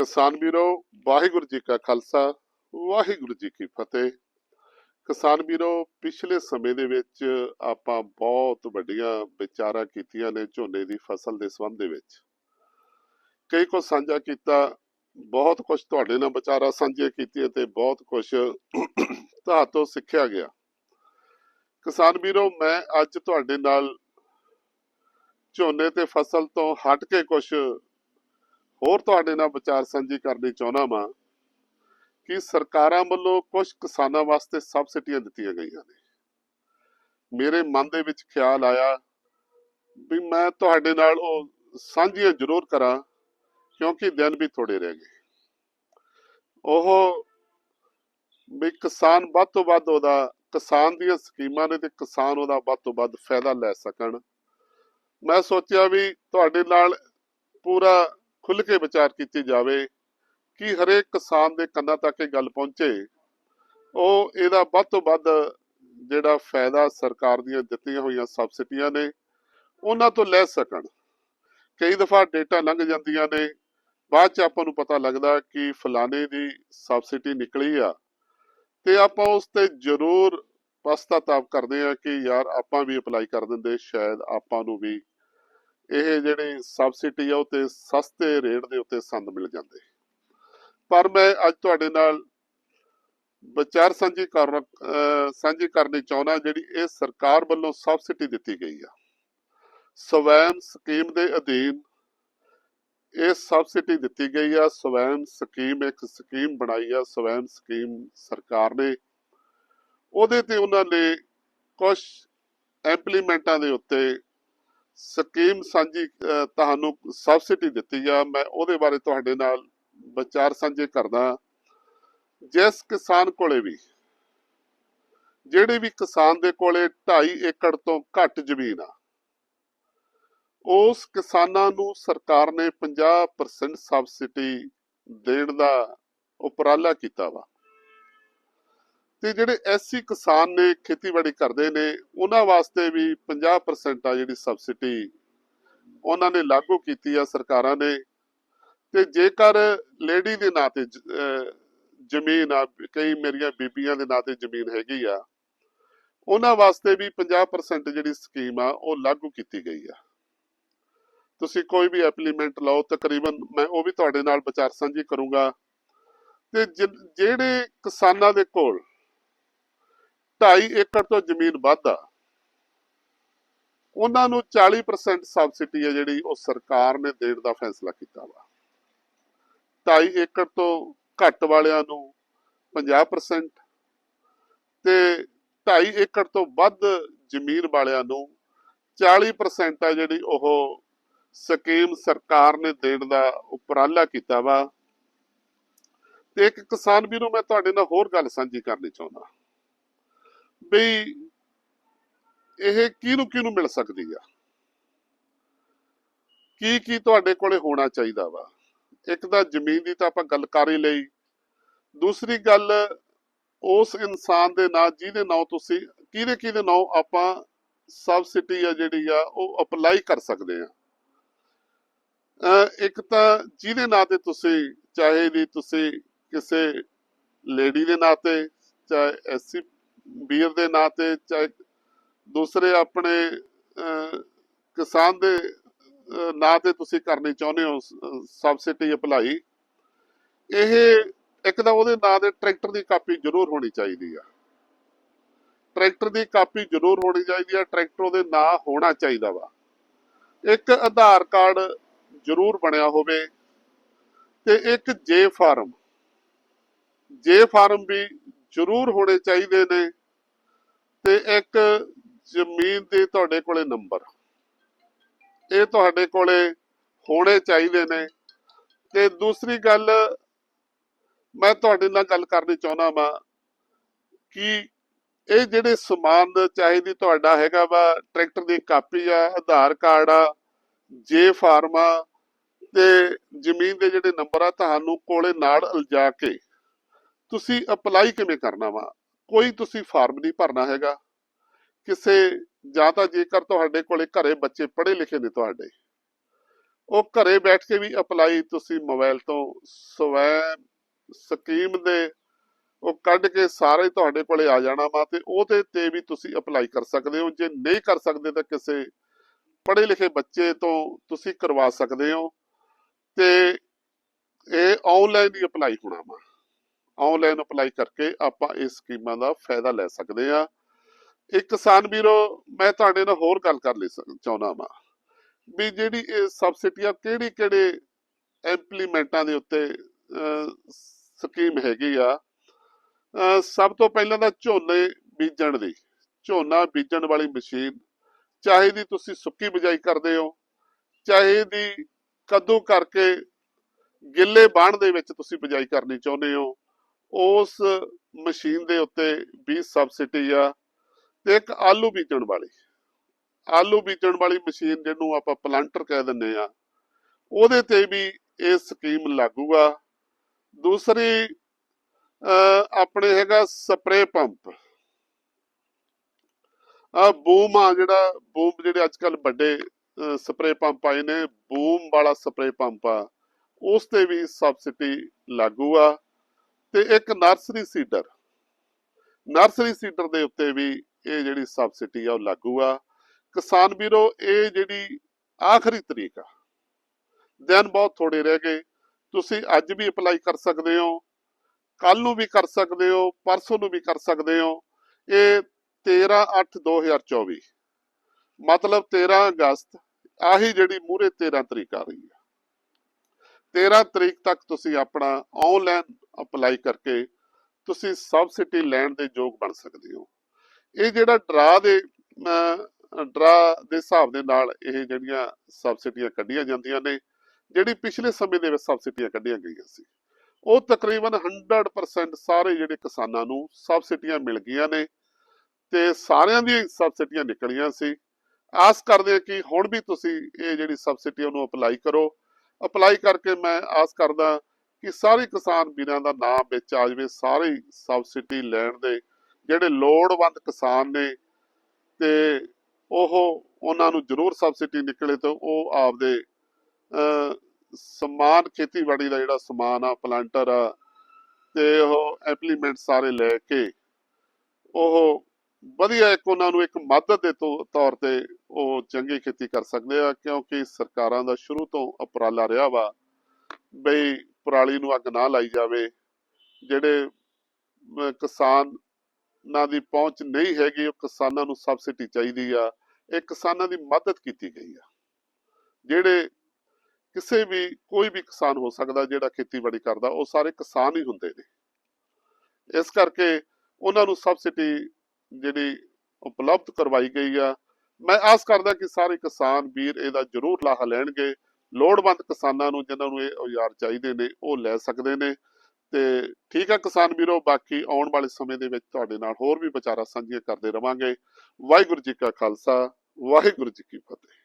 ਕਿਸਾਨ ਵੀਰੋ, ਵਾਹਿਗੁਰੂ ਜੀ ਕਾ ਖਾਲਸਾ, ਵਾਹਿਗੁਰੂ ਜੀ ਕੀ ਫਤਿਹ। ਕਿਸਾਨ ਵੀਰੋ, ਪਿਛਲੇ ਸਮੇਂ ਦੇ ਵਿੱਚ ਆਪਾਂ ਬਹੁਤ ਵੱਡੀਆਂ ਵਿਚਾਰਾਂ ਕੀਤੀਆਂ ਨੇ ਝੋਨੇ ਦੀ ਫਸਲ ਦੇ ਸੰਬੰਧ ਦੇ ਵਿੱਚ। ਕਈ ਕੁਝ ਸਾਂਝਾ ਕੀਤਾ, ਬਹੁਤ ਕੁਝ ਤੁਹਾਡੇ ਨਾਲ ਵਿਚਾਰਾਂ ਸਾਂਝੀਆਂ ਕੀਤੀਆਂ ਤੇ ਬਹੁਤ ਕੁਝ ਤੁਹਾਤੋਂ ਸਿੱਖਿਆ ਗਿਆ। ਕਿਸਾਨ ਵੀਰੋ, ਮੈਂ ਅੱਜ ਤੁਹਾਡੇ ਨਾਲ ਝੋਨੇ ਤੇ ਫਸਲ ਤੋਂ ਹਟ ਕੇ ਕੁਝ ਹੋਰ ਤੁਹਾਡੇ ਨਾਲ ਵਿਚਾਰ ਸਾਂਝੀ ਕਰਨੀ ਚਾਹੁੰਦਾ ਵਾਂ ਕਿ ਸਰਕਾਰਾਂ ਵੱਲੋਂ ਕੁਝ ਕਿਸਾਨਾਂ ਵਾਸਤੇ ਸਬਸਿਡੀਆਂ ਦਿੱਤੀਆਂ ਗਈਆਂ ਨੇ। ਮੇਰੇ ਮਨ ਦੇ ਵਿੱਚ ਖਿਆਲ ਆਇਆ ਵੀ ਮੈਂ ਤੁਹਾਡੇ ਨਾਲ ਉਹ ਸਾਂਝੀਆਂ ਜ਼ਰੂਰ ਕਰਾਂ, ਕਿਉਂਕਿ ਦਿਨ ਵੀ ਥੋੜੇ ਰਹਿ ਗਏ। ਉਹ ਵੀ ਕਿਸਾਨ ਵੱਧ ਤੋਂ ਵੱਧ ਉਹਦਾ, ਕਿਸਾਨ ਦੀਆਂ ਸਕੀਮਾਂ ਨੇ ਤੇ ਕਿਸਾਨ ਉਹਦਾ ਵੱਧ ਤੋਂ ਵੱਧ ਫਾਇਦਾ ਲੈ ਸਕਣ। ਮੈਂ ਸੋਚਿਆ ਵੀ ਤੁਹਾਡੇ ਨਾਲ ਪੂਰਾ ਖੁੱਲ੍ਹ ਕੇ ਵਿਚਾਰ ਕੀਤੀ ਜਾਵੇ ਕਿ ਹਰੇਕ ਕਿਸਾਨ ਦੇ ਕੰਨਾਂ ਤੱਕ ਇਹ ਗੱਲ ਪਹੁੰਚੇ, ਉਹ ਇਹਦਾ ਵੱਧ ਤੋਂ ਵੱਧ ਜਿਹੜਾ ਫਾਇਦਾ ਸਰਕਾਰ ਦੀਆਂ ਦਿੱਤੀਆਂ ਹੋਈਆਂ ਸਬਸਿਡੀਆਂ ਨੇ, ਉਹਨਾਂ ਤੋਂ ਲੈ ਸਕਣ। ਕਈ ਦਫਾ ਡੇਟਾ ਲੰਘ ਜਾਂਦੀਆਂ ਨੇ, ਬਾਅਦ ਚ ਆਪਾਂ ਨੂੰ ਪਤਾ ਲੱਗਦਾ ਕਿ ਫਲਾਣੇ ਦੀ ਸਬਸਿਡੀ ਨਿਕਲੀ ਆ, ਤੇ ਆਪਾਂ ਉਸ ਤੇ ਜ਼ਰੂਰ ਪਛਤਾਤਾਪ ਕਰਦੇ ਆ ਕਿ ਯਾਰ ਆਪਾਂ ਵੀ ਅਪਲਾਈ ਕਰ ਦਿੰਦੇ, ਸ਼ਾਇਦ ਆਪਾਂ ਨੂੰ ਵੀ ਇਹ ਜਿਹੜੀ ਸਬਸਿਡੀ ਆ, ਉਹ ਤੇ ਸਸਤੇ ਰੇਟ ਦੇ ਉੱਤੇ ਸੰਦ ਮਿਲ ਜਾਂਦੇ। ਪਰ ਮੈਂ ਅੱਜ ਤੁਹਾਡੇ ਨਾਲ ਵਿਚਾਰ ਸਾਂਝੀ ਕਰ ਸਾਂਝੀ ਕਰਨੀ ਚਾਹੁੰਦਾ, ਜਿਹੜੀ ਇਹ ਸਰਕਾਰ ਵੱਲੋਂ ਸਬਸਿਡੀ ਦਿੱਤੀ ਗਈ ਆ। ਸਵੈਮ ਸਕੀਮ ਦੇ ਅਧੀਨ ਇਹ ਸਬਸਿਡੀ ਦਿੱਤੀ ਗਈ ਆ। ਸਵੈਮ ਸਕੀਮ ਇੱਕ ਸਕੀਮ ਬਣਾਈ ਆ। ਸਵੈਮ ਸਕੀਮ ਸਰਕਾਰ ਨੇ ਉਹਦੇ ਤੇ ਉਹਨਾਂ ਨੇ ਕੁਝ ਇੰਪਲੀਮੈਂਟਾਂ ਦੇ ਉੱਤੇ ਸਕੀਮ ਸਾਂਝੀ ਤੁਹਾਨੂੰ ਸਬਸਿਡੀ ਦਿੱਤੀ ਆ। ਮੈਂ ਉਹਦੇ ਬਾਰੇ ਤੁਹਾਡੇ ਨਾਲ ਵਿਚਾਰ ਸਾਂਝੇ ਕਰਦਾ ਜਿਸ ਕਿਸਾਨ ਕੋਲੇ ਵੀ, ਜਿਹੜੇ ਵੀ ਕਿਸਾਨ ਦੇ ਕੋਲੇ 2.5 ਏਕੜ ਤੋਂ ਘੱਟ ਜ਼ਮੀਨ ਆ, ਉਸ ਕਿਸਾਨਾਂ ਨੂੰ ਸਰਕਾਰ ਨੇ 50% ਸਬਸਿਡੀ ਦੇਣ ਦਾ ਉਪਰਾਲਾ ਕੀਤਾ ਵਾ। ਤੇ ਜਿਹੜੇ ਐਸਸੀ ਕਿਸਾਨ ਨੇ, ਖੇਤੀਬਾੜੀ ਕਰਦੇ ਨੇ, ਉਹਨਾਂ ਵਾਸਤੇ ਵੀ 50% ਆ ਜਿਹੜੀ ਸਬਸਿਡੀ ਉਹਨਾਂ ਨੇ ਲਾਗੂ ਕੀਤੀ ਆ ਸਰਕਾਰਾਂ ਨੇ। ਤੇ ਜੇਕਰ ਲੇਡੀ ਦੇ ਨਾਂ ਤੇ ਜ਼ਮੀਨ ਆ, ਕਈ ਮੇਰੀਆਂ ਬੀਬੀਆਂ ਦੇ ਨਾਂ ਤੇ ਜ਼ਮੀਨ ਹੈਗੀ ਆ, ਉਹਨਾਂ ਵਾਸਤੇ ਵੀ 50% ਜਿਹੜੀ ਸਕੀਮ ਆ, ਉਹ ਲਾਗੂ ਕੀਤੀ ਗਈ ਆ। ਤੁਸੀਂ ਕੋਈ ਵੀ ਐਪਲੀਮੈਂਟ ਲਓ, ਤਕਰੀਬਨ ਮੈਂ ਉਹ ਵੀ ਤੁਹਾਡੇ ਨਾਲ ਵਿਚਾਰ ਸਾਂਝੀ ਕਰੂੰਗਾ। ਤੇ ਜਿ- ਜਿਹੜੇ ਕਿਸਾਨਾਂ ਦੇ ਕੋਲ ਢਾਈ ਏਕੜ ਤੋਂ ਜ਼ਮੀਨ ਵੱਧ ਆ। ਉਹਨਾਂ ਨੂੰ 40% ਸਬਸਿਡੀ ਹੈ ਜਿਹੜੀ ਉਹ ਸਰਕਾਰ ਨੇ ਦੇਣ ਦਾ ਫੈਸਲਾ ਕੀਤਾ ਵਾ। ਢਾਈ ਏਕੜ ਤੋਂ ਘੱਟ ਵਾਲਿਆਂ ਨੂੰ 50% ਤੇ 2.5 ਏਕੜ ਤੋਂ ਵੱਧ ਜ਼ਮੀਨ ਵਾਲਿਆਂ ਨੂੰ 40% ਆ ਜਿਹੜੀ ਉਹ ਸਕੀਮ ਸਰਕਾਰ ਨੇ ਦੇਣ ਦਾ ਉਪਰਾਲਾ ਕੀਤਾ ਵਾ। ਤੇ ਇੱਕ ਕਿਸਾਨ ਵੀਰੋ, ਮੈਂ ਤੁਹਾਡੇ ਨਾਲ ਹੋਰ ਗੱਲ ਸਾਂਝੀ ਕਰਨੀ ਚਾਹੁੰਦਾ। ਵੀ ਇਹ ਕਿਹਨੂੰ ਕਿਹਨੂੰ ਮਿਲ ਸਕਦੀ ਆ? ਕੀ ਕੀ ਤੁਹਾਡੇ ਕੋਲੇ ਹੋਣਾ ਚਾਹੀਦਾ ਵਾ? ਇੱਕ ਤਾਂ ਜ਼ਮੀਨ ਦੀ ਤਾਂ ਆਪਾਂ ਗੱਲ ਕਰ ਹੀ ਲਈ। ਦੂਸਰੀ ਗੱਲ, ਉਸ ਇਨਸਾਨ ਦੇ ਨਾਂ ਜਿਹਦੇ ਨਾਂ ਤੁਸੀਂ, ਕਿਹਦੇ ਕਿਹਦੇ ਨਾਂ ਆਪਾਂ ਸਬਸਿਡੀ ਆ ਜਿਹੜੀ ਆ, ਉਹ ਅਪਲਾਈ ਕਰ ਸਕਦੇ ਆ। ਇੱਕ ਤਾਂ ਜਿਹਦੇ ਨਾਂ ਤੇ ਤੁਸੀਂ, ਚਾਹੇ ਵੀ ਤੁਸੀਂ ਕਿਸੇ ਲੇਡੀ ਦੇ ਨਾਂ ਤੇ, ਚਾਹੇ ਐਸਸੀ ਵੀਰ ਦੇ ਨਾਂ ਤੇ ਚਾਹੇ ਦੂਸਰੇ ਆਪਣੇ ਕਿਸਾਨ ਦੇ ਨਾਂ ਤੇ ਤੁਸੀਂ ਕਰਨੀ ਚਾਹੁੰਦੇ ਹੋ ਸਬਸਿਡੀ ਅਪਲਾਈ, ਇਹ ਇੱਕ ਤਾਂ ਉਹਦੇ ਨਾਂ ਦੇ ਟਰੈਕਟਰ ਦੀ ਕਾਪੀ ਜ਼ਰੂਰ ਹੋਣੀ ਚਾਹੀਦੀ ਆ। ਟਰੈਕਟਰ ਦੀ ਕਾਪੀ ਜ਼ਰੂਰ ਹੋਣੀ ਚਾਹੀਦੀ ਆ, ਟਰੈਕਟਰ ਉਹਦੇ ਨਾਂ ਹੋਣਾ ਚਾਹੀਦਾ ਵਾ। ਇੱਕ ਆਧਾਰ ਕਾਰਡ ਜ਼ਰੂਰ ਬਣਿਆ ਹੋਵੇ ਤੇ ਇੱਕ ਜੇ ਫਾਰਮ ਜੇ ਫਾਰਮ ਵੀ ਜ਼ਰੂਰ ਹੋਣੇ ਚਾਹੀਦੇ ਨੇ। ਤੇ ਇੱਕ ਜ਼ਮੀਨ ਦੇ ਤੁਹਾਡੇ ਕੋਲੇ ਨੰਬਰ। ਇਹ ਤੁਹਾਡੇ ਕੋਲੇ ਹੋਣੇ ਚਾਹੀਦੇ ਨੇ। ਤੇ ਦੂਸਰੀ ਗੱਲ, ਮੈਂ ਤੁਹਾਡੇ ਨਾਲ ਗੱਲ ਕਰਨੀ ਚਾਹੁੰਦਾ ਵਾਂ ਕਿ ਇਹ ਜਿਹੜੇ ਸਮਾਨ ਚਾਹੀਦੀ ਤੁਹਾਡਾ ਹੈਗਾ ਵਾ, ਟਰੈਕਟਰ ਦੀ ਕਾਪੀ ਆ, ਆਧਾਰ ਕਾਰਡ ਆ, ਜੇ ਫਾਰਮ ਆ, ਤੇ ਜ਼ਮੀਨ ਦੇ ਜਿਹੜੇ ਨੰਬਰ ਆ, ਤੁਹਾਨੂੰ ਕੋਲੇ ਨਾਲ ਲਿਜਾ ਕੇ ਤੁਸੀਂ ਅਪਲਾਈ ਕਿਵੇਂ ਕਰਨਾ ਵਾ? ਕੋਈ ਤੁਸੀਂ ਫਾਰਮ ਨਹੀਂ ਭਰਨਾ ਹੈਗਾ। ਕਿਸੇ, ਜਾਂ ਤਾਂ ਜੇਕਰ ਤੁਹਾਡੇ ਕੋਲੇ ਘਰੇ ਬੱਚੇ ਪੜ੍ਹੇ ਲਿਖੇ ਨੇ ਤੁਹਾਡੇ, ਉਹ ਘਰੇ ਬੈਠ ਕੇ ਵੀ ਅਪਲਾਈ ਤੁਸੀਂ ਮੋਬਾਈਲ ਤੋਂ ਸਵੈ ਸਕੀਮ ਦੇ, ਉਹ ਕੱਢ ਕੇ ਸਾਰੇ ਤੁਹਾਡੇ ਕੋਲੇ ਆ ਜਾਣਾ ਵਾ ਤੇ ਉਹਦੇ ਤੇ ਵੀ ਤੁਸੀਂ ਅਪਲਾਈ ਕਰ ਸਕਦੇ ਹੋ। ਜੇ ਨਹੀਂ ਕਰ ਸਕਦੇ ਤਾਂ ਕਿਸੇ ਪੜ੍ਹੇ ਲਿਖੇ ਬੱਚੇ ਤੋਂ ਤੁਸੀਂ ਕਰਵਾ ਸਕਦੇ ਹੋ। ਤੇ ਇਹ ਆਨਲਾਈਨ ਹੀ ਅਪਲਾਈ ਹੋਣਾ ਵਾ। ਆਨਲਾਈਨ ਅਪਲਾਈ ਕਰਕੇ ਆਪਾਂ ਇਸ ਸਕੀਮਾਂ ਦਾ ਫਾਇਦਾ ਲੈ ਸਕਦੇ ਆ ਇੱਕ ਕਿਸਾਨ ਵੀਰੋ, ਮੈਂ ਤੁਹਾਡੇ ਨਾਲ ਹੋਰ ਗੱਲ ਕਰ ਲਈ ਚਾਹੁੰਦਾ ਵਾਂ ਵੀ ਜਿਹੜੀ ਇਹ ਸਬਸਿਡੀਆਂ ਕਿਹੜੀ ਕਿਹੜੇ ਇੰਪਲੀਮੈਂਟਾਂ ਦੇ ਉੱਤੇ ਸਕੀਮ ਹੈਗੀ ਆ। ਸਭ ਤੋਂ ਪਹਿਲਾਂ ਤਾਂ ਝੋਨੇ ਬੀਜਣ ਦੀ, ਝੋਨਾ ਬੀਜਣ ਵਾਲੀ ਮਸ਼ੀਨ, ਚਾਹੇ ਦੀ ਤੁਸੀਂ ਸੁੱਕੀ ਬਿਜਾਈ ਕਰਦੇ ਹੋ, ਚਾਹੇ ਦੀ ਕੱਦੂ ਕਰਕੇ ਗਿੱਲੇ ਬਾਣ ਦੇ ਵਿੱਚ ਤੁਸੀਂ ਬਿਜਾਈ ਕਰਨੀ ਚਾਹੁੰਦੇ ਹੋ ਉਸ ਮਸ਼ੀਨ ਦੇ ਉੱਤੇ ਵੀ ਸਬਸਿਡੀ ਆ ਤੇ ਇੱਕ ਆਲੂ ਬੀਜਣ ਵਾਲੀ। ਆਲੂ ਬੀਜਣ ਵਾਲੀ ਮਸ਼ੀਨ ਜਿਹਨੂੰ ਆਪਾਂ ਪਲਾਂਟਰ ਕਹਿ ਦਿੰਦੇ ਆ, ਉਹਦੇ ਤੇ ਵੀ ਇਹ ਸਕੀਮ ਲਾਗੂ ਆ। ਦੂਸਰੀ ਆਪਣੇ ਹੈਗਾ ਸਪਰੇ ਪੰਪ ਆ ਬੂਮ ਆ ਜਿਹੜਾ, ਬੂਮ ਜਿਹੜੇ ਅੱਜ ਕੱਲ ਵੱਡੇ ਸਪਰੇ ਪੰਪ ਆਏ ਨੇ, ਬੂਮ ਵਾਲਾ ਸਪਰੇ ਪੰਪ ਆ, ਉਸ ਤੇ ਵੀ ਸਬਸਿਡੀ ਲਾਗੂ ਆ। ਤੇ ਇੱਕ ਨਰਸਰੀ ਸੀਡਰ। ਨਰਸਰੀ ਸੀਡਰ ਦੇ ਉੱਤੇ ਵੀ ਇਹ ਜਿਹੜੀ ਸਬਸਿਡੀ ਆ ਉਹ ਲਾਗੂ ਆ। ਕਿਸਾਨ ਵੀਰੋ, ਇਹ ਜਿਹੜੀ ਆਖਰੀ ਤਰੀਕ ਆ। ਦਿਨ ਬਹੁਤ ਥੋੜੇ ਰਹਿ ਗਏ। ਤੁਸੀਂ ਅੱਜ ਵੀ ਅਪਲਾਈ ਕਰ ਸਕਦੇ ਹੋ, ਕੱਲ ਨੂੰ ਵੀ ਕਰ ਸਕਦੇ ਹੋ, ਪਰਸੋਂ ਨੂੰ ਵੀ ਕਰ ਸਕਦੇ ਹੋ। ਇਹ 13/8/2024 ਮਤਲਬ 13 ਅਗਸਤ, ਆਹੀ ਜਿਹੜੀ ਮੂਰੇ 13 ਤਰੀਕ ਆ ਰਹੀ ਹੈ 13 ਤਰੀਕ ਤੱਕ ਤੁਸੀਂ ਆਪਣਾ ਆਨਲਾਈਨ ਅਪਲਾਈ ਕਰਕੇ ਤੁਸੀਂ ਸਬਸਿਡੀ ਲੈਣ ਦੇ ਯੋਗ ਬਣ ਸਕਦੇ ਹੋ। ਇਹ ਜਿਹੜਾ ਡਰਾ ਦੇ ਡਰਾ ਦੇ ਹਿਸਾਬ ਦੇ ਨਾਲ ਇਹ ਜਿਹੜੀਆਂ ਸਬਸਿਡੀਆਂ ਕੱਢੀਆਂ ਜਾਂਦੀਆਂ ਨੇ, ਜਿਹੜੀ ਪਿਛਲੇ ਸਮੇਂ ਦੇ ਵਿੱਚ ਸਬਸਿਡੀਆਂ ਕੱਢੀਆਂ ਗਈਆਂ ਸੀ, ਉਹ ਤਕਰੀਬਨ 100% ਸਾਰੇ ਜਿਹੜੇ ਕਿਸਾਨਾਂ ਨੂੰ ਸਬਸਿਡੀਆਂ ਮਿਲ ਗਈਆਂ ਨੇ ਤੇ ਸਾਰਿਆਂ ਦੀ ਸਬਸਿਡੀਆਂ ਨਿਕਲੀਆਂ ਸੀ। ਆਸ ਕਰਦੇ ਹਾਂ ਕਿ ਹੁਣ ਵੀ ਤੁਸੀਂ ਇਹ ਜਿਹੜੀ ਸਬਸਿਡੀ ਉਹਨੂੰ ਅਪਲਾਈ ਕਰੋ। ਅਪਲਾਈ ਕਰਕੇ ਮੈਂ ਆਸ ਕਰਦਾ ਕਿ ਸਾਰੇ ਕਿਸਾਨ ਵੀਰਾਂ ਦਾ ਨਾਮ ਵਿੱਚ ਆ ਜਾਵੇ, ਸਾਰੇ ਹੀ ਸਬਸਿਡੀ ਲੈਣ ਦੇ ਜਿਹੜੇ ਲੋੜਵੰਦ ਕਿਸਾਨ ਨੇ ਤੇ ਉਹ ਉਹਨਾਂ ਨੂੰ ਜ਼ਰੂਰ ਸਬਸਿਡੀ ਨਿਕਲੇ ਤੇ ਉਹ ਆਪਦੇ ਸਮਾਨ, ਖੇਤੀਬਾੜੀ ਦਾ ਜਿਹੜਾ ਸਮਾਨ ਆ ਪਲਾਂਟਰ ਆ, ਤੇ ਉਹ ਐਪਲੀਮੈਂਟ ਸਾਰੇ ਲੈ ਕੇ ਉਹ ਵਧੀਆ ਇੱਕ ਉਹਨਾਂ ਨੂੰ ਇੱਕ ਮਦਦ ਦੇ ਤੌਰ ਤੇ ਉਹ ਚੰਗੀ ਖੇਤੀ ਕਰ ਸਕਦੇ ਆ, ਕਿਉਂਕਿ ਸਰਕਾਰਾਂ ਦਾ ਸ਼ੁਰੂ ਤੋਂ ਉਪਰਾਲਾ ਰਿਹਾ ਵਾ ਬਈ ਪਰਾਲੀ ਨੂੰ ਅੱਗ ਨਾ ਲਾਈ ਜਾਵੇ ਜਿਹੜੇ ਅਮ, ਕਿਸਾਨਾਂ ਦੀ ਪਹੁੰਚ ਨਹੀਂ ਹੈਗੀ ਉਹ ਕਿਸਾਨਾਂ ਨੂੰ ਸਬਸਿਡੀ ਚਾਹੀਦੀ ਆ ਇਹ ਕਿਸਾਨਾਂ ਦੀ ਮਦਦ ਕੀਤੀ ਗਈ ਆ। ਜਿਹੜੇ ਕਿਸੇ ਵੀ ਕੋਈ ਵੀ ਕਿਸਾਨ ਹੋ ਸਕਦਾ ਜਿਹੜਾ ਖੇਤੀਬਾੜੀ ਕਰਦਾ ਉਹ ਸਾਰੇ ਕਿਸਾਨ ਹੀ ਹੁੰਦੇ ਨੇ। ਇਸ ਕਰਕੇ ਉਹਨਾਂ ਨੂੰ ਸਬਸਿਡੀ ਜਿਹੜੀ ਉਪਲਬਧ ਕਰਵਾਈ ਗਈ ਆ। ਮੈਂ ਆਸ ਕਰਦਾ ਕਿ ਸਾਰੇ ਕਿਸਾਨ ਵੀਰ ਇਹਦਾ ਜ਼ਰੂਰ ਲਾਹਾ ਲੈਣਗੇ। ਲੋੜਵੰਦ ਕਿਸਾਨਾਂ ਨੂੰ, ਜਿਨ੍ਹਾਂ ਨੂੰ ਇਹ ਔਜ਼ਾਰ ਚਾਹੀਦੇ ਨੇ, ਉਹ ਲੈ ਸਕਦੇ ਨੇ। ਤੇ ਠੀਕ ਆ ਕਿਸਾਨ ਵੀਰੋ, ਬਾਕੀ ਆਉਣ ਵਾਲੇ ਸਮੇਂ ਦੇ ਵਿੱਚ ਤੁਹਾਡੇ ਨਾਲ ਹੋਰ ਵੀ ਵਿਚਾਰਾਂ ਸਾਂਝੀਆਂ ਕਰਦੇ ਰਵਾਂਗੇ। ਵਾਹਿਗੁਰੂ ਜੀ ਕਾ ਖਾਲਸਾ, ਵਾਹਿਗੁਰੂ ਜੀ ਕੀ ਫਤਿਹ।